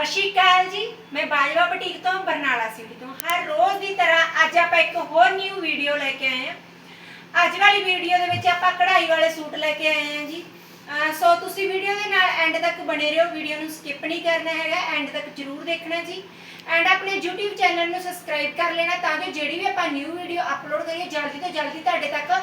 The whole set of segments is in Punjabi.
ਸਤਿ ਸ਼੍ਰੀ ਅਕਾਲ ਜੀ। ਮੈਂ ਬਾਜਵਾ ਬਟੀਕ ਤੋਂ ਬਰਨਾਲਾ ਸਿਟੀ ਤੋਂ। ਹਰ ਰੋਜ਼ ਦੀ ਤਰ੍ਹਾਂ ਅੱਜ ਆਪਾਂ ਇੱਕ ਹੋਰ ਨਿਊ ਵੀਡੀਓ ਲੈ ਕੇ ਆਏ ਹਾਂ। ਅੱਜ ਵਾਲੀ ਵੀਡੀਓ ਦੇ ਵਿੱਚ ਆਪਾਂ ਕਢਾਈ ਵਾਲੇ ਸੂਟ ਲੈ ਕੇ ਆਏ ਹਾਂ ਜੀ। ਸੋ ਤੁਸੀਂ ਵੀਡੀਓ ਦੇ ਨਾਲ ਐਂਡ ਤੱਕ ਬਣੇ ਰਹੋ। ਵੀਡੀਓ ਨੂੰ ਸਕਿਪ ਨਹੀਂ ਕਰਨਾ ਹੈਗਾ। ਐਂਡ ਤੱਕ ਜਰੂਰ ਦੇਖਣਾ ਜੀ। ਐਂਡ ਆਪਣੇ YouTube ਚੈਨਲ ਨੂੰ ਸਬਸਕ੍ਰਾਈਬ ਕਰ ਲੈਣਾ ਤਾਂ ਕਿ ਜਿਹੜੀ ਵੀ ਆਪਾਂ ਨਿਊ ਵੀਡੀਓ ਅਪਲੋਡ ਕਰੀਏ, ਜਲਦੀ ਤੋਂ ਜਲਦੀ ਤੁਹਾਡੇ ਤੱਕ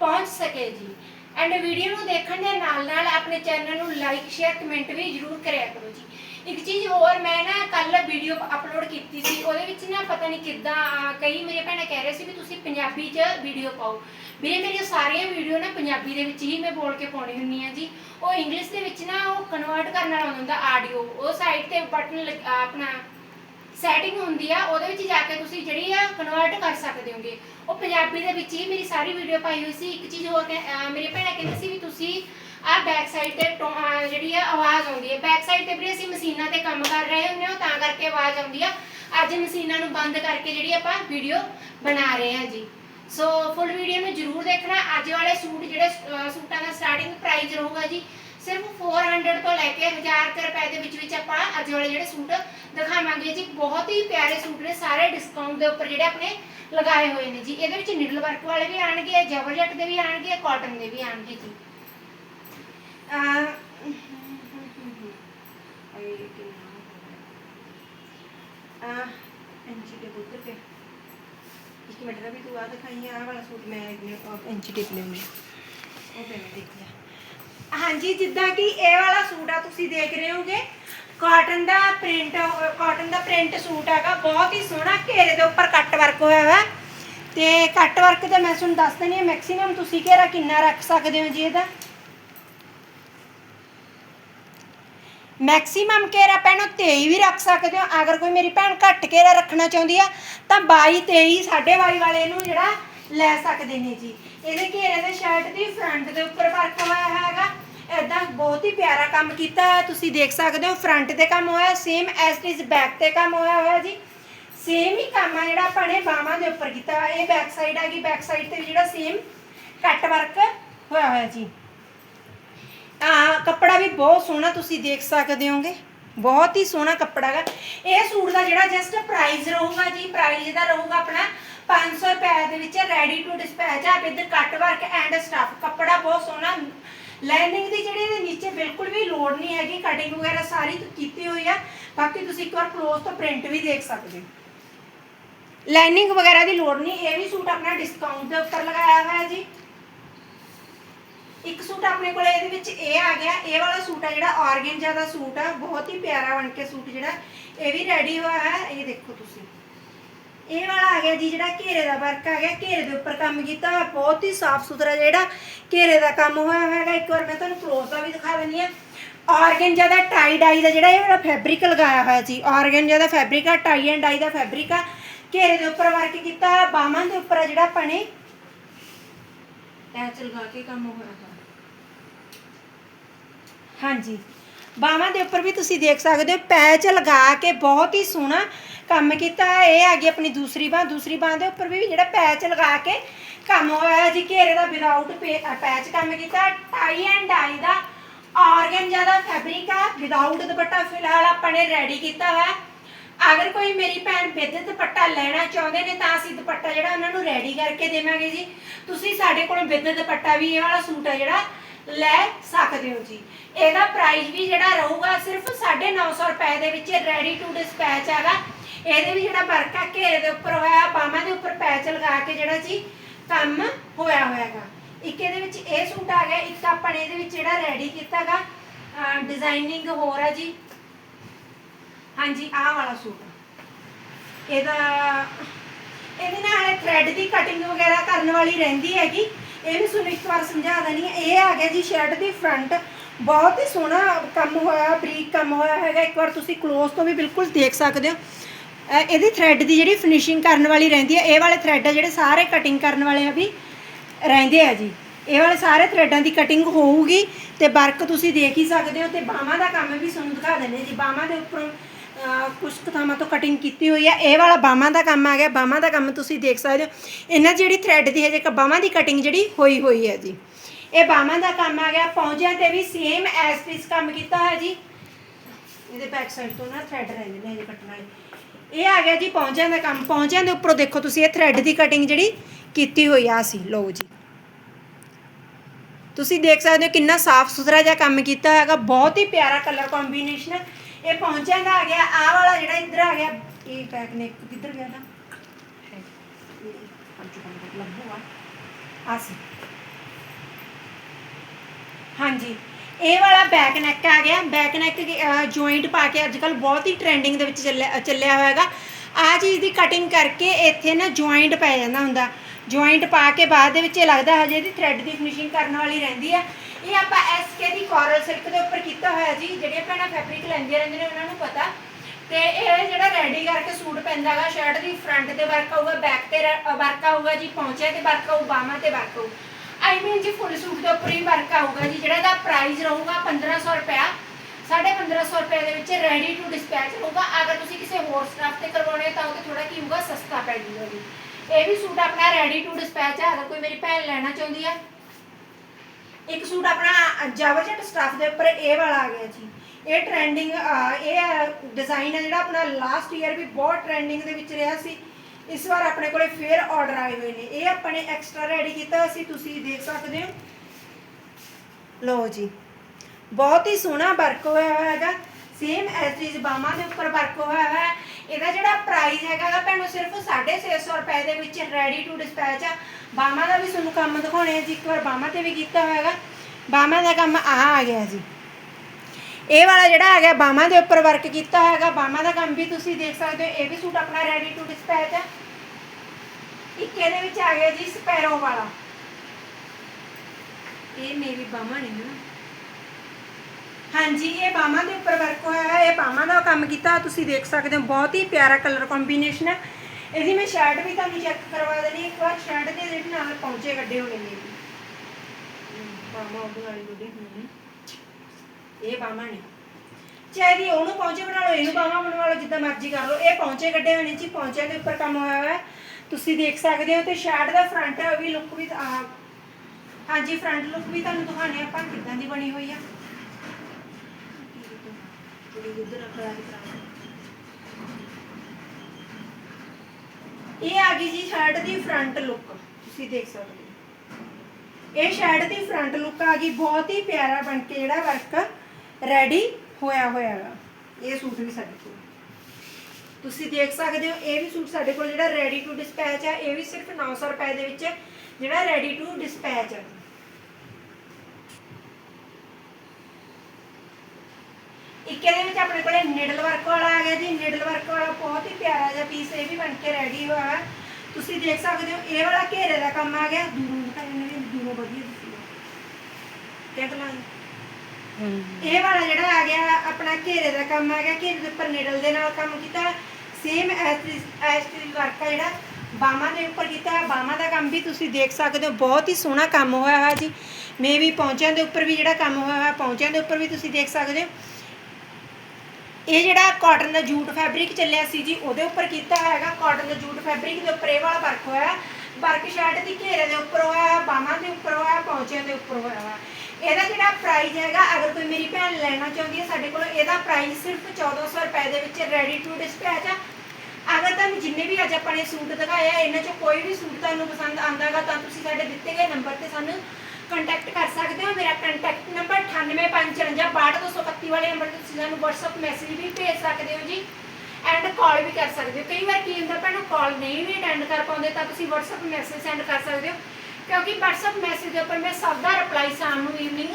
ਪਹੁੰਚ ਸਕੇ ਜੀ। ਐਂਡ ਵੀਡੀਓ ਨੂੰ ਦੇਖਣ ਦੇ ਨਾਲ ਨਾਲ ਆਪਣੇ ਚੈਨਲ ਨੂੰ ਲਾਈਕ ਸ਼ੇਅਰ ਕਮੈਂਟ ਵੀ ਜਰੂਰ ਕਰਿਆ ਕਰੋ ਜੀ। ਇੱਕ ਚੀਜ਼ ਹੋਰ ਮੈਂ ਨਾ ਕੱਲ ਵੀਡੀਓ ਅਪਲੋਡ ਕੀਤੀ ਸੀ ਉਹਦੇ ਵਿੱਚ ਨਾ ਪਤਾ ਨਹੀਂ ਕਿੱਦਾਂ ਅਹ, ਕਈ ਮੇਰੇ ਭੈਣਾਂ ਕਹਿ ਰਹੇ ਸੀ ਵੀ ਤੁਸੀਂ ਪੰਜਾਬੀ 'ਚ ਵੀਡੀਓ ਪਾਓ। ਵੀਰੇ ਮੇਰੀਆਂ ਸਾਰੀਆਂ ਵੀਡੀਓ ਨਾ ਪੰਜਾਬੀ ਦੇ ਵਿੱਚ ਹੀ ਮੈਂ ਬੋਲ ਕੇ ਪਾਉਣੀ ਹੁੰਦੀ ਆ ਜੀ। ਉਹ ਇੰਗਲਿਸ਼ ਦੇ ਵਿੱਚ ਨਾ ਉਹ ਕਨਵਰਟ ਕਰਨ ਵਾਲਾ ਹੁੰਦਾ ਆਡੀਓ ਉਹ ਸਾਈਡ ਤੇ ਬਟਨ ਆਪਣਾ ਸੈਟਿੰਗ ਹੁੰਦੀ ਆ ਉਹਦੇ ਵਿੱਚ ਜਾ ਕੇ ਤੁਸੀਂ ਜਿਹੜੀ ਆ ਕਨਵਰਟ ਕਰ ਸਕਦੇ ਹੋਗੇ। ਉਹ ਪੰਜਾਬੀ ਦੇ ਵਿੱਚ ਹੀ ਮੇਰੀ ਸਾਰੀ ਵੀਡੀਓ ਪਾਈ ਹੋਈ ਸੀ। ਇੱਕ ਚੀਜ਼ ਹੋਰ ਕਹਿ- ਅਹ ਮੇਰੇ ਭੈਣਾਂ ਕਹਿੰਦੇ ਸੀ ਵੀ ਤੁਸੀਂ ਆ ਬੈਕ ਸਾਈਡ ਤੇ ਟੋ- ਅਹ ਜਿਹੜੀ ਆ ਆਵਾਜ਼ ਆਉਂਦੀ ਹੈ ਬੈਕ ਸਾਈਡ ਤੇ ਵੀ ਅਸੀਂ ਮਸ਼ੀਨਾਂ ਤੇ ਕੰਮ ਕਰ ਰਹੇ ਹੁੰਦੇ ਹਾਂ ਤਾਂ ਕਰਕੇ ਆਵਾਜ਼ ਆਉਂਦੀ ਆ। ਅੱਜ ਮਸ਼ੀਨਾਂ ਨੂੰ ਬੰਦ ਕਰਕੇ ਜਿਹੜੀ ਆਪਾਂ ਵੀਡੀਓ ਬਣਾ ਰਹੇ ਹਾਂ ਜੀ। ਸੋ ਫੁੱਲ ਵੀਡੀਓ ਨੂੰ ਜਰੂਰ ਦੇਖਣਾ। ਅੱਜ ਵਾਲੇ ਸੂਟ ਜਿਹੜੇ, ਅਹ, ਸੂਟਾਂ ਦਾ ਸਟਾਰਟਿੰਗ ਪ੍ਰਾਈਸ ਰਹੂਗਾ ਜੀ, ਸਿਰਫ 400 ਤੋਂ ਲੈ ਕੇ 1000 ਕੁ ਰੁਪਏ ਦੇ ਵਿੱਚ ਵਿੱਚ ਆਪਾਂ ਅੱਜ ਵਾਲੇ ਜਿਹੜੇ ਸੂਟ ਦਿਖਾਵਾਂਗੇ ਜੀ। ਬਹੁਤ ਹੀ ਪਿਆਰੇ ਸੂਟ ਨੇ, ਸਾਰੇ ਡਿਸਕਾਊਂਟ ਦੇ ਉੱਪਰ ਜਿਹੜੇ ਆਪਣੇ ਲਗਾਏ ਹੋਏ ਨੇ ਜੀ। ਇਹਦੇ ਵਿੱਚ ਨਿਡਲ ਵਰਕ ਵਾਲੇ ਵੀ ਆਣਗੇ ਜਬਰਜੱਟ ਦੇ ਵੀ ਆਣਗੇ ਕਾਟਨ ਦੇ ਵੀ ਆਣਗੇ ਜੀ। ਅਹ ਅਹ ਇੰਚੀ ਦੇ ਬੁੱਧ ਤੇ ਇੱਕ ਮਿੰਟ ਦਾ ਵੀ ਤੂੰ ਆ ਦਿਖਾਈ ਆ ਵਾਲਾ ਸੂਟ ਮੈਂ ਇੰਚੀ ਟੇਪ ਲੈਣੀ ਉਹ ਤੇ ਮੈਂ ਦੇਖ ਲਿਆ ਹਾਂਜੀ, ਜਿੱਦਾਂ ਕਿ ਇਹ ਵਾਲਾ ਸੂਟ ਆ, ਤੁਸੀਂ ਦੇਖ ਰਹੇ ਹੋਗੇ। ਕਾਟਨ ਦਾ ਪ੍ਰਿੰਟ ਕਾਟਨ ਦਾ ਪ੍ਰਿੰਟ ਸੂਟ ਹੈਗਾ। ਬਹੁਤ ਹੀ ਸੋਹਣਾ, ਘੇਰੇ ਦੇ ਉੱਪਰ ਕੱਟ ਵਰਕ ਹੋਇਆ ਹੋਇਆ ਤੇ ਕੱਟ ਵਰਕ ਤੇ ਮੈਂ ਤੁਹਾਨੂੰ ਦੱਸ ਦਿੰਦੀ ਹਾਂ ਮੈਕਸਿਮਮ ਤੁਸੀਂ ਘੇਰਾ ਕਿੰਨਾ ਰੱਖ ਸਕਦੇ ਹੋ ਜੀ ਇਹਦਾ? ਮੈਕਸਿਮਮ ਘੇਰਾ ਭੈਣੋ 23 ਵੀ ਰੱਖ ਸਕਦੇ ਹੋ। ਅਗਰ ਕੋਈ ਮੇਰੀ ਭੈਣ ਘੱਟ ਘੇਰਾ ਰੱਖਣਾ ਚਾਹੁੰਦੀ ਆ, ਤਾਂ 22 23 22 ਵਾਲੇ ਨੂੰ ਜਿਹੜਾ ਲੈ ਸਕਦੇ ਨੇ ਜੀ। ਇਹਦੇ ਘੇਰੇ ਦੇ ਸ਼ਰਟ ਦੀ ਫਰੰਟ ਦੇ ਉੱਪਰ ਵਰਕ ਹੋਇਆ ਹੈਗਾ। ਇਦਾਂ ਬਹੁਤ ਹੀ ਪਿਆਰਾ ਕੰਮ ਕੀਤਾ ਹੈ। ਤੁਸੀਂ ਦੇਖ ਸਕਦੇ ਹੋ ਫਰੰਟ ਤੇ ਕੰਮ ਹੋਇਆ same as it is back ਤੇ ਕੰਮ ਹੋਇਆ ਹੋਇਆ ਜੀ। ਸੇਮ ਹੀ ਕੰਮ ਆ ਜਿਹੜਾ ਆਪਾਂ ਨੇ ਬਾਹਾਂ ਦੇ ਉੱਪਰ ਕੀਤਾ ਹੋਇਆ। ਇਹ ਬੈਕ ਸਾਈਡ ਆ ਗਈ। ਬੈਕ ਸਾਈਡ ਤੇ ਜਿਹੜਾ ਸੇਮ ਕੱਟ ਵਰਕ ਹੋਇਆ ਹੋਇਆ ਜੀ। ਆ ਬਹੁਤ ਸੋਹਣਾ ਤੁਸੀਂ ਦੇਖ ਸਕਦੇ ਹੋਗੇ। ਬਹੁਤ ਹੀ ਸੋਹਣਾ ਕੱਪੜਾ ਹੈਗਾ ਇਹ ਸੂਟ ਦਾ ਜਿਹੜਾ ਜਸਟ ਪ੍ਰਾਈਸ ਰਹੂਗਾ ਜੀ ਪ੍ਰਾਈਸ ਦਾ ਰਹੂਗਾ ਆਪਣਾ 500 ਰੁਪਏ ਦੇ ਵਿੱਚ ਰੈਡੀ ਟੂ ਡਿਸਪੈਚ ਆ with cut work and stuff ਕੱਪੜਾ ਬਹੁਤ ਸੋਹਣਾ। ਲਾਈਨਿੰਗ ਦੀ ਜਿਹੜੀ ਇਹਦੇ ਨੀਚੇ ਬਿਲਕੁਲ ਵੀ ਲੋੜ ਨਹੀਂ ਹੈਗੀ। ਕਟਿੰਗ ਵਗੈਰਾ ਸਾਰੀ ਕੀਤੀ ਹੋਈ ਆ। ਬਾਕੀ ਤੁਸੀਂ ਇੱਕ ਵਾਰ ਕਲੋਜ਼ ਤੋਂ ਪ੍ਰਿੰਟ ਵੀ ਦੇਖ ਸਕਦੇ ਹੋ। ਲਾਈਨਿੰਗ ਵਗੈਰਾ ਦੀ ਲੋੜ ਨਹੀਂ। ਇਹ ਵੀ ਸੂਟ ਆਪਣਾ ਡਿਸਕਾਊਂਟ ਦੇ ਉੱਪਰ ਲਗਾਇਆ ਹੋਇਆ ਜੀ। ਇੱਕ ਸੂਟ ਆਪਣੇ ਕੋਲ ਇਹਦੇ ਵਿੱਚ ਇਹ ਆ ਗਿਆ ਇਹ ਵਾਲਾ ਸੂਟ ਆ ਜਿਹੜਾ ਆਰਗੈਂਜਾ ਦਾ ਸੂਟ ਆ ਬਹੁਤ ਹੀ ਪਿਆਰਾ ਬਣ ਕੇ ਸੂਟ ਜਿਹੜਾ ਇਹ ਵੀ ਰੈਡੀ ਹੋਇਆ ਹੈ ਇਹ ਦੇਖੋ ਤੁਸੀਂ। ਇਹ ਵਾਲਾ ਆ ਗਿਆ ਜੀ ਜਿਹੜਾ ਘੇਰੇ ਦਾ ਵਰਕ ਆ ਗਿਆ ਘੇਰੇ ਦੇ ਉੱਪਰ ਕੰਮ ਕੀਤਾ ਹੋਇਆ ਬਹੁਤ ਹੀ ਸਾਫ਼ ਸੁਥਰਾ ਜਿਹੜਾ ਘੇਰੇ ਦਾ ਕੰਮ ਹੋਇਆ ਹੈਗਾ। ਇੱਕ ਵਾਰ ਮੈਂ ਤੁਹਾਨੂੰ ਕਲੋਜ਼ ਦਾ ਵੀ ਦਿਖਾ ਦਿੰਦੀ ਆ ਆਰਗੈਂਜਾ ਦਾ ਟਾਈ ਡਾਈ ਦਾ ਜਿਹੜਾ ਇਹ ਵਾਲਾ ਫੈਬਰਿਕ ਲਗਾਇਆ ਹੋਇਆ ਜੀ ਆਰਗੈਂਜਾ ਦਾ ਫੈਬਰਿਕ ਆ ਟਾਈ ਐਂਡ ਡਾਈ ਦਾ ਫੈਬਰਿਕ ਆ। ਘੇਰੇ ਦੇ ਉੱਪਰ ਵਰਕ ਕੀਤਾ ਹੋਇਆ, ਬਾਹਾਂ ਦੇ ਉੱਪਰ ਜਿਹੜਾ ਆਪਾਂ ਨੇ ਐਚ ਲਗਾ ਕੇ ਕੰਮ ਹੋਇਆ ਹਾਂਜੀ। ਬਾਹਾਂ ਦੇ ਉੱਪਰ ਵੀ ਤੁਸੀਂ ਦੇਖ ਸਕਦੇ ਹੋ, ਪੈਚ ਲਗਾ ਕੇ ਬਹੁਤ ਹੀ ਸੋਹਣਾ ਕੰਮ ਕੀਤਾ ਹੈ। ਇਹ ਆ ਗਈ ਆਪਣੀ ਦੂਸਰੀ ਬਾਹ ਦੂਸਰੀ ਬਾਹ ਦੇ ਉੱਪਰ ਵੀ ਜਿਹੜਾ ਪੈਚ ਲਗਾ ਕੇ ਕੰਮ ਹੋਇਆ ਜੀ। ਘੇਰੇ ਦਾ ਵਿਦਆਊਟ ਪੈਚ ਕੰਮ ਕੀਤਾ। ਟਾਈ ਐਂਡ ਡਾਈ ਦਾ ਆਰਗਨ ਦਾ ਫੈਬਰਿਕ ਆ। ਵਿਦਆਊਟ ਦੁਪੱਟਾ ਫਿਲਹਾਲ ਆਪਾਂ ਨੇ ਰੈਡੀ ਕੀਤਾ ਹੋਇਆ ਅਗਰ ਕੋਈ ਮੇਰੀ ਭੈਣ ਵਿਦ ਦੁਪੱਟਾ ਲੈਣਾ ਚਾਹੁੰਦੇ ਨੇ ਤਾਂ ਅਸੀਂ ਦੁਪੱਟਾ ਜਿਹੜਾ ਉਹਨਾਂ ਨੂੰ ਰੈਡੀ ਕਰਕੇ ਦੇਵਾਂਗੇ ਜੀ। ਤੁਸੀਂ ਸਾਡੇ ਕੋਲੋਂ ਵਿਦ ਦੁਪੱਟਾ ਵੀ ਇਹ ਵਾਲਾ ਸੂਟ ਆ ਜਿਹੜਾ ਲੈ ਸਕਦੇ ਹੋ ਜੀ। ਇਹਦਾ ਪ੍ਰਾਈਸ ਵੀ ਜਿਹੜਾ ਰਹੂਗਾ ਸਿਰਫ 950 ਰੁਪਏ ਦੇ ਵਿੱਚ ਰੈਡੀ ਟੂ ਡਿਸਪੈਚ ਹੈਗਾ। ਇਹਦੇ ਵੀ ਜਿਹੜਾ ਵਰਕ ਆ ਘੇਰੇ ਦੇ ਉੱਪਰ ਹੋਇਆ, ਬਾਹਾਂ ਦੇ ਉੱਪਰ ਪੈਚ ਲਗਾ ਕੇ ਜਿਹੜਾ ਜੀ ਕੰਮ ਹੋਇਆ ਹੋਇਆਗਾ ਇੱਕ ਇਹਦੇ ਵਿੱਚ ਇਹ ਸੂਟ ਆ ਗਿਆ, ਇੱਕ ਆਪਾਂ ਨੇ ਇਹਦੇ ਵਿੱਚ ਜਿਹੜਾ ਰੈਡੀ ਕੀਤਾਗਾ ਡਿਜ਼ਾਈਨਿੰਗ ਹੋਰ ਆ ਜੀ। ਹਾਂਜੀ, ਆਹ ਵਾਲਾ ਸੂਟ। ਇਹਦਾ, ਇਹਦੇ ਨਾਲ ਥ੍ਰੈਡ ਦੀ ਕਟਿੰਗ ਵਗੈਰਾ ਕਰਨ ਵਾਲੀ ਰਹਿੰਦੀ ਹੈਗੀ। ਇਹ ਵੀ ਤੁਹਾਨੂੰ ਇੱਕ ਵਾਰ ਸਮਝਾ ਦੇਣੀ ਹੈ ਇਹ ਆ ਗਿਆ ਜੀ ਸ਼ਰਟ ਦੀ ਫਰੰਟ ਬਹੁਤ ਹੀ ਸੋਹਣਾ ਕੰਮ ਹੋਇਆ, ਬਰੀਕ ਕੰਮ ਹੋਇਆ ਹੈਗਾ। ਇੱਕ ਵਾਰ ਤੁਸੀਂ ক্লোਜ਼ ਤੋਂ ਵੀ ਬਿਲਕੁਲ ਦੇਖ ਸਕਦੇ ਹੋ। ਅਹ ਇਹਦੀ ਥ੍ਰੈਡ ਦੀ ਜਿਹੜੀ ਫਿਨਿਸ਼ਿੰਗ ਕਰਨ ਵਾਲੀ ਰਹਿੰਦੀ ਹੈ ਇਹ ਵਾਲੇ ਥ੍ਰੈਡ ਆ ਜਿਹੜੇ ਸਾਰੇ ਕਟਿੰਗ ਕਰਨ ਵਾਲੇ ਆ ਵੀ ਰਹਿੰਦੇ ਆ ਜੀ। ਇਹ ਵਾਲੇ ਸਾਰੇ ਥ੍ਰੈਡਾਂ ਦੀ ਕਟਿੰਗ ਹੋਊਗੀ ਤੇ ਵਰਕ ਤੁਸੀਂ ਦੇਖ ਹੀ ਸਕਦੇ ਹੋ ਤੇ ਬਾਹਾਂ ਦਾ ਕੰਮ ਵੀ ਤੁਹਾਨੂੰ ਦਿਖਾ ਦਿੰਦੇ ਜੀ। ਬਾਹਾਂ ਦੇ ਉੱਪਰੋਂ ਅਹ, ਕੁਛ ਥਾਵਾਂ ਤੋਂ ਕਟਿੰਗ ਕੀਤੀ ਹੋਈ ਆ। ਇਹ ਵਾਲਾ ਬਾਹਾਂ ਦਾ ਕੰਮ ਆ ਗਿਆ। ਬਾਹਾਂ ਦਾ ਕੰਮ ਤੁਸੀਂ ਦੇਖ ਸਕਦੇ ਹੋ। ਇਹਨਾਂ ਜਿਹੜੀ ਥ੍ਰੈਡ ਦੀ ਹੈ ਜੇ ਬਾਹਾਂ ਦੀ ਕਟਿੰਗ ਜਿਹੜੀ ਹੋਈ ਹੋਈ ਹੈ ਜੀ। ਇਹ ਬਾਹਾਂ ਦਾ ਕੰਮ ਆ ਗਿਆ। ਪੌਂਜਿਆਂ ਤੇ ਵੀ ਸੇਮ ਐਸ ਪੀਸ ਕੰਮ ਕੀਤਾ ਹੈ ਜੀ। ਇਹਦੇ ਬੈਕ ਸਾਈਡ ਤੋਂ ਨਾ ਥ੍ਰੈਡ ਰਹਿੰਦੇ ਨੇ ਇਹ ਕੱਟਣ ਇਹ ਆ ਗਿਆ ਜੀ ਪੌਂਚਿਆਂ ਦਾ ਕੰਮ। ਪੌਂਚਿਆਂ ਦੇ ਉੱਪਰੋਂ ਦੇਖੋ ਤੁਸੀਂ, ਇਹ ਥ੍ਰੈਡ ਦੀ ਕਟਿੰਗ ਜਿਹੜੀ ਕੀਤੀ ਹੋਈ ਆ ਸੀ ਲਓ ਜੀ। ਤੁਸੀਂ ਦੇਖ ਸਕਦੇ ਹੋ ਕਿੰਨਾ ਸਾਫ਼ ਸੁਥਰਾ ਜਿਹਾ ਕੰਮ ਕੀਤਾ ਹੈਗਾ। ਬਹੁਤ ਹੀ ਪਿਆਰਾ ਕਲਰ ਕੰਬੀਨੇਸ਼ਨ ਇਹ ਪੌਂਚਿਆਂ ਦਾ ਆ ਗਿਆ ਆਹ ਵਾਲਾ ਜਿਹੜਾ ਇੱਧਰ ਆ ਗਿਆ ਇਹ ਬੈਕ ਨੇਕ ਕਿੱਧਰ ਗਿਆ ਨਾ ਹਾਂਜੀ ਇਹ ਵਾਲਾ ਬੈਕ ਨੈਕ ਆ ਗਿਆ। ਬੈਕ ਨੈਕ ਜੁਆਇੰਟ ਪਾ ਕੇ ਅੱਜਕੱਲ ਬਹੁਤ ਹੀ ਟ੍ਰੈਂਡਿੰਗ ਦੇ ਵਿੱਚ ਚੱਲਿਆ ਚੱਲਿਆ ਹੋਇਆ ਹੈਗਾ। ਆ ਚੀਜ਼ ਦੀ ਕਟਿੰਗ ਕਰਕੇ ਇੱਥੇ ਨਾ ਜੁਆਇੰਟ ਪੈ ਜਾਂਦਾ ਹੁੰਦਾ। ਜੁਆਇੰਟ ਪਾ ਕੇ ਬਾਅਦ ਦੇ ਵਿੱਚ ਇਹ ਲੱਗਦਾ ਹਜੇ ਇਹਦੀ ਥ੍ਰੈਡ ਦੀ ਫਿਨਿਸ਼ਿੰਗ ਕਰਨ ਵਾਲੀ ਰਹਿੰਦੀ ਆ। ਇਹ ਆਪਾਂ ਐਸਕੇ ਦੀ ਕੋਰਲ ਸਿਲਕ ਦੇ ਉੱਪਰ ਕੀਤਾ ਹੋਇਆ ਜੀ, ਜਿਹੜੀਆਂ ਭੈਣਾਂ ਫੈਬਰਿਕ ਲੈਂਦੀਆਂ ਰਹਿੰਦੀਆਂ ਨੇ, ਉਹਨਾਂ ਨੂੰ ਪਤਾ। ਤੇ ਇਹ ਜਿਹੜਾ ਰੈਡੀ ਕਰਕੇ ਸੂਟ ਪੈਂਦਾ ਸ਼ਰਟ ਦੀ ਫਰੰਟ ਤੇ ਵਰਕ ਆਊਗਾ ਬੈਕ ਤੇ ਵਰਕ ਆਊਗਾ ਜੀ ਪੌਂਚੇ ਤੇ ਵਰਕ ਆਊ, ਬਾਹਾਂ ਤੇ ਵਰਕ ਆਊ। ਆਈ ਮੀਨ ਜੀ ਫੁੱਲ ਸੂਟ ਦੇ ਉੱਪਰ ਹੀ ਵਰਕ ਆਊਗਾ ਜੀ, ਜਿਹੜਾ ਇਹਦਾ ਪ੍ਰਾਈਸ ਰਹੂਗਾ 1500 ਰੁਪਇਆ। 1550 ਰੁਪਏ ਦੇ ਵਿੱਚ ਰੈਡੀ ਟੂ ਡਿਸਪੈਚ ਹੋਊਗਾ। ਅਗਰ ਤੁਸੀਂ ਕਿਸੇ ਹੋਰ ਸਟਾਫ ਤੇ ਕਰਵਾਉਣੇ ਤਾਂ ਉਹ ਥੋੜਾ ਕੀ ਹੋਊਗਾ, ਸਸਤਾ ਪੈ ਜੂਗਾ ਜੀ। ਇਹ ਵੀ ਸੂਟ ਆਪਣਾ ਰੈਡੀ ਟੂ ਡਿਸਪੈਚ ਹੈ ਅਗਰ ਕੋਈ ਮੇਰੀ ਭੈਣ ਲੈਣਾ ਚਾਹੁੰਦੀ ਹੈ ਇੱਕ ਸੂਟ ਆਪਣਾ ਜਾਵਰਜਟ ਸਟਾਫ ਦੇ ਉੱਪਰ ਇਹ ਵਾਲਾ ਆ ਗਿਆ ਜੀ। ਇਹ ਟ੍ਰੈਂਡਿੰਗ ਇਹ ਡਿਜ਼ਾਈਨ ਹੈ ਜਿਹੜਾ ਆਪਣਾ ਲਾਸਟ ਈਅਰ ਵੀ ਬਹੁਤ ਟ੍ਰੈਂਡਿੰਗ ਦੇ ਵਿੱਚ ਰਿਹਾ ਸੀ। ਇਸ ਵਾਰ ਆਪਣੇ ਕੋਲੇ ਫੇਰ ਆਰਡਰ ਆਏ ਹੋਏ ਨੇ। ਇਹ ਆਪਾਂ ਨੇ ਐਕਸਟਰਾ ਰੈਡੀ ਕੀਤਾ ਸੀ, ਤੁਸੀਂ ਦੇਖ ਸਕਦੇ ਹੋ। ਲਓ ਜੀ। ਬਹੁਤ ਹੀ ਸੋਹਣਾ ਵਰਕ ਹੋਇਆ ਹੋਇਆ ਹੈਗਾ। ਸੇਮ ਐਸ ਇਜ਼ ਬਾਹਾਂ ਦੇ ਉੱਪਰ ਵਰਕ ਹੋਇਆ ਹੋਇਆ ਹੈ। ਇਹਦਾ ਜਿਹੜਾ ਪ੍ਰਾਈਸ ਹੈਗਾ ਗਾ ਭੈਣੋ, ਸਿਰਫ 650 ਰੁਪਏ ਦੇ ਵਿੱਚ ਰੈਡੀ ਟੂ ਡਿਸਪੈਚ ਆ। ਬਾਹਾਂ ਦਾ ਵੀ ਤੁਹਾਨੂੰ ਕੰਮ ਦਿਖਾਉਣੇ ਆ ਜੀ, ਇੱਕ ਵਾਰ ਬਾਹਾਂ ਤੇ ਵੀ ਕੀਤਾ ਹੋਇਆ ਹੈਗਾ ਦਾ ਕੰਮ ਆਹ ਆ ਗਿਆ ਜੀ। ਇਹ ਵਾਲਾ ਜਿਹੜਾ ਹੈਗਾ ਬਾਹਾਂ ਦੇ ਉੱਪਰ ਵਰਕ ਕੀਤਾ ਹੈਗਾ ਬਾਹਾਂ ਦਾ ਕੰਮ ਵੀ ਤੁਸੀਂ ਦੇਖ ਸਕਦੇ ਹੋ, ਇਹ ਵੀ ਸੂਟ ਆਪਣਾ ਰੈਡੀ ਟੂ ਡਿਸਪੈਚ ਹੈ ਇੱਕ ਇਹਦੇ ਵਿੱਚ ਆ ਗਿਆ ਜੀ, ਸਪੈਰੋ ਵਾਲਾ। ਇਹ ਮੇਰੀ ਬਾਹਾਂ ਨੇ ਨਾ। ਹਾਂਜੀ, ਇਹ ਬਾਹਾਂ ਦੇ ਉੱਪਰ ਵਰਕ ਹੋਇਆ ਹੈ। ਇਹ ਬਾਹਾਂ ਦਾ ਕੰਮ ਕੀਤਾ, ਤੁਸੀਂ ਦੇਖ ਸਕਦੇ ਹੋ, ਬਹੁਤ ਹੀ ਪਿਆਰਾ ਕਲਰ ਕੰਬੀਨੇਸ਼ਨ ਹੈ। ਇਹਦੀ ਮੈਂ ਸ਼ਰਟ ਵੀ ਤੁਹਾਨੂੰ ਚੈੱਕ ਕਰਵਾ ਦੇਣੀ ਇੱਕ ਵਾਰ ਸ਼ਰਟ ਦੇ ਜਿਹੜੇ ਨਾਲ ਪੌਂਚੇ ਕੱਢੇ ਹੋਏ ਨੇ। ਬਾਹਾਂ ਉਹਦੇ ਵਾਲੀ ਗੁੱਡੇ ਹੋਏ ਨੇ। ਇਹ ਬਾਹਾਂ ਨੇ। ਚਾਹੇ ਦੀ ਉਹਨੂੰ ਪੌਂਚੇ ਬਣਾ ਲਓ, ਇਹਨੂੰ ਬਾਹਾਂ ਬਣਵਾ ਲਓ, ਜਿੱਦਾਂ ਮਰਜ਼ੀ ਕਰ ਲਓ। ਇਹ ਪੌਂਚੇ ਕੱਢੇ ਹੋਏ ਨੇ ਜੀ ਪੌਂਚਿਆਂ ਦੇ ਉੱਪਰ ਕੰਮ ਹੋਇਆ ਹੋਇਆ ਹੈ। ਤੁਸੀਂ ਦੇਖ ਸਕਦੇ ਹੋ ਤੇ ਸ਼ਰਟ ਦਾ ਫਰੰਟ ਹੈ, ਉਹ ਵੀ ਲੁੱਕ ਵੀ ਆਹ ਹਾਂਜੀ ਫਰੰਟ ਲੁੱਕ ਵੀ ਤੁਹਾਨੂੰ ਦਿਖਾਣੇ ਆਪਾਂ ਕਿੱਦਾਂ ਦੀ ਬਣੀ ਹੋਈ ਆ। ਕੁੜੀ ਉਧਰ ਅਪਲਾ ਇਹ ਆ ਗਈ ਜੀ ਸ਼ਰਟ ਦੀ ਫਰੰਟ ਲੁੱਕ ਤੁਸੀਂ ਦੇਖ ਸਕਦੇ ਹੋ। ਇਹ ਸ਼ਰਟ ਦੀ ਫਰੰਟ ਲੁੱਕ ਆ ਗਈ, ਬਹੁਤ ਹੀ ਪਿਆਰਾ ਬਣ ਕੇ ਜਿਹੜਾ ਵਰਕ ਰੈਡੀ ਹੋਇਆ ਹੋਇਆ ਇਹ ਸੂਟ ਵੀ ਸਾਡੇ ਕੋਲ। ਤੁਸੀਂ ਦੇਖ ਸਕਦੇ ਹੋ, ਇਹ ਵੀ ਸੂਟ ਸਾਡੇ ਕੋਲ ਜਿਹੜਾ ਰੈਡੀ ਟੂ ਡਿਸਪੈਚ ਹੈ ਇਹ ਵੀ ਸਿਰਫ 900 ਰੁਪਏ ਦੇ ਵਿੱਚ ਜਿਹੜਾ ਰੈਡੀ ਟੂ ਡਿਸਪੈਚ ਹੈ ਇੱਕ ਇਹਦੇ ਵਿੱਚ ਆਪਣੇ ਕੋਲੇ ਨਿਡਲ ਵਰਕ ਵਾਲਾ ਆ ਗਿਆ ਜੀ। ਨਿਡਲ ਵਰਕ ਵਾਲਾ ਬਹੁਤ ਹੀ ਪਿਆਰਾ ਜਿਹਾ ਪੀਸ ਇਹ ਵੀ ਬਣ ਕੇ ਰੈਡੀ ਹੋਇਆ ਹੈ ਤੁਸੀਂ ਦੇਖ ਸਕਦੇ ਹੋ ਇਹ ਵਾਲਾ ਘੇਰੇ ਦਾ ਕੰਮ ਆ ਗਿਆ। ਦੂਰੋਂ ਦਿਖਾਈ ਨੇ ਦੂਰੋਂ ਵਧੀਆ ਦਿਸੂਗਾ ਕਿਹ ਤਲਾ ਇਹ ਵਾਲਾ ਜਿਹੜਾ ਆ ਗਿਆ ਆਪਣਾ ਘੇਰੇ ਦਾ ਕੰਮ ਆ ਗਿਆ। ਘੇਰੇ ਦੇ ਉੱਪਰ ਨਿਡਲ ਦੇ ਨਾਲ ਕੰਮ ਕੀਤਾ। ਸੇਮ ਐਸ ਵਰਕ ਆ ਜਿਹੜਾ। ਬਾਹਾਂ ਦੇ ਉੱਪਰ ਕੀਤਾ। ਹੈ ਬਾਹਾਂ ਦਾ ਕੰਮ ਵੀ ਤੁਸੀਂ ਦੇਖ ਸਕਦੇ ਹੋ। ਬਹੁਤ ਹੀ ਸੋਹਣਾ ਕੰਮ ਹੋਇਆ ਹੋਇਆ ਜੀ। ਮੇ ਵੀ ਪੌਂਚਿਆਂ ਦੇ ਉੱਪਰ ਵੀ ਜਿਹੜਾ ਕੰਮ ਹੋਇਆ ਹੋਇਆ ਪੌਂਚਿਆਂ ਦੇ ਉੱਪਰ ਵੀ ਤੁਸੀਂ ਦੇਖ ਸਕਦੇ ਹੋ। ਇਹ ਜਿਹੜਾ ਕਾਟਨ ਦਾ ਜੂਟ ਫੈਬਰਿਕ ਚੱਲਿਆ ਸੀ ਜੀ, ਉਹਦੇ ਉੱਪਰ ਕੀਤਾ ਹੈਗਾ ਕਾਟਨ ਦਾ ਜੂਟ ਫੈਬਰਿਕ ਦੇ ਉੱਪਰ ਇਹ ਵਾਲਾ ਵਰਕ ਹੋਇਆ ਵਰਕ ਸ਼ਰਟ ਦੀ ਘੇਰੇ ਦੇ ਉੱਪਰ ਹੋਇਆ ਬਾਹਾਂ ਦੇ ਉੱਪਰ ਹੋਇਆ ਪੌਂਚਿਆਂ ਦੇ ਉੱਪਰ ਹੋਇਆ ਵਾ ਇਹਦਾ ਜਿਹੜਾ ਪ੍ਰਾਈਸ ਹੈਗਾ, ਅਗਰ ਕੋਈ ਮੇਰੀ ਭੈਣ ਲੈਣਾ ਚਾਹੁੰਦੀ ਹੈ ਸਾਡੇ ਕੋਲ, ਇਹਦਾ ਪ੍ਰਾਈਸ ਸਿਰਫ 1400 ਰੁਪਏ ਦੇ ਵਿੱਚ ਰੈਡੀ ਟੂ ਡਿਸਪੈਚ ਆ। ਅਗਰ ਤੁਹਾਨੂੰ ਜਿੰਨੇ ਵੀ ਅੱਜ ਆਪਾਂ ਨੇ ਸੂਟ ਦਿਖਾਏ ਆ, ਇਹਨਾਂ ਚੋਂ ਕੋਈ ਵੀ ਸੂਟ ਤੁਹਾਨੂੰ ਪਸੰਦ ਆਂਦਾਗਾ ਤਾਂ ਤੁਸੀਂ ਸਾਡੇ ਦਿੱਤੇ ਗਏ ਨੰਬਰ ਤੇ ਸਾਨੂੰ ਕੰਟੈਕਟ ਕਰ ਸਕਦੇ ਹੋ। ਮੇਰਾ ਕੰਟੈਕਟ ਨੰਬਰ 9855623231 ਵਾਲੇ ਨੰਬਰ ਤੇ WhatsApp ਮੈਸੇਜ ਵੀ ਭੇਜ ਸਕਦੇ ਹੋ ਜੀ ਐਂਡ ਕਾਲ ਵੀ ਕਰ ਸਕਦੇ ਹੋ। ਕਈ ਵਾਰ ਕੀ ਹੁੰਦਾ, ਭੈਣੋ ਕਾਲ ਨਹੀਂ ਵੀ ਅਟੈਂਡ ਕਰ ਪਾਉਂਦੇ ਤਾਂ ਤੁਸੀਂ WhatsApp ਮੈਸੇਜ ਸੈਂਡ ਕਰ ਸਕਦੇ ਹੋ। ਕਿਉਂਕਿ WhatsApp ਮੈਸੇਜ ਦੇ ਉੱਪਰ ਮੈਂ ਸਭ ਦਾ ਰਿਪਲਾਈ ਸ਼ਾਮ ਨੂੰ evening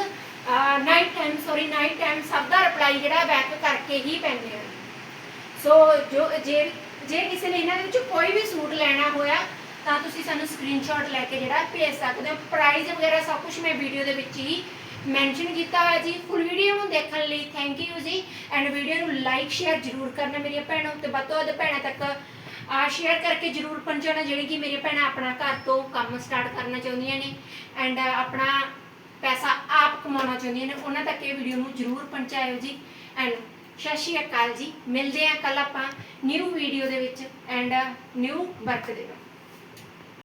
night time sorry night time ਸਭ ਦਾ ਰਿਪਲਾਈ ਜਿਹੜਾ ਬੈਕ ਕਰਕੇ ਹੀ ਪੈਂਦੇ ਆ। ਸੋ ਜੋ ਜੇ ਜੇ ਕਿਸੇ ਨੇ ਇਹਨਾਂ ਦੇ ਵਿੱਚ ਕੋਈ ਵੀ ਸੂਟ ਲੈਣਾ ਹੋਇਆ, ਤਾਂ ਤੁਸੀਂ ਸਾਨੂੰ ਸਕਰੀਨਸ਼ਾਟ ਲੈ ਕੇ ਜਿਹੜਾ ਭੇਜ ਸਕਦੇ ਹੋ। ਪ੍ਰਾਈਸ ਵਗੈਰਾ ਸਭ ਕੁਝ ਮੈਂ ਵੀਡੀਓ ਦੇ ਵਿੱਚ ਹੀ ਮੈਂਸ਼ਨ ਕੀਤਾ ਹੋਇਆ ਜੀ। ਫੁੱਲ ਵੀਡੀਓ ਨੂੰ ਦੇਖਣ ਲਈ ਥੈਂਕ ਯੂ ਜੀ। ਐਂਡ ਵੀਡੀਓ ਨੂੰ ਲਾਈਕ ਸ਼ੇਅਰ ਜਰੂਰ ਕਰਨਾ ਮੇਰੀਆਂ ਭੈਣਾਂ ਤੇ ਵੱਧ ਤੋਂ ਵੱਧ ਭੈਣਾਂ ਤੱਕ ਆ ਸ਼ੇਅਰ ਕਰਕੇ ਜਰੂਰ ਪਹੁੰਚਾਉਣਾ, ਜਿਹੜੀ ਕਿ ਮੇਰੇ ਭੈਣਾਂ ਆਪਣਾ ਘਰ ਤੋਂ ਕੰਮ ਸਟਾਰਟ ਕਰਨਾ ਚਾਹੁੰਦੀਆਂ ਨੇ। ਐਂਡ ਆਪਣਾ ਪੈਸਾ ਆਪ ਕਮਾਉਣਾ ਚਾਹੁੰਦੀਆਂ ਨੇ। ਉਹਨਾਂ ਤੱਕ ਇਹ ਵੀਡੀਓ ਨੂੰ ਜਰੂਰ ਪਹੁੰਚਾਇਓ ਜੀ। ਐਂਡ ਸਤਿ ਸ਼੍ਰੀ ਅਕਾਲ ਜੀ। ਮਿਲਦੇ ਆ ਕੱਲ ਆਪਾਂ ਨਿਊ ਵੀਡੀਓ ਦੇ ਵਿੱਚ। ਐਂਡ ਨਿਊ ਵਰਕ ਦੇ ਵਿੱਚ।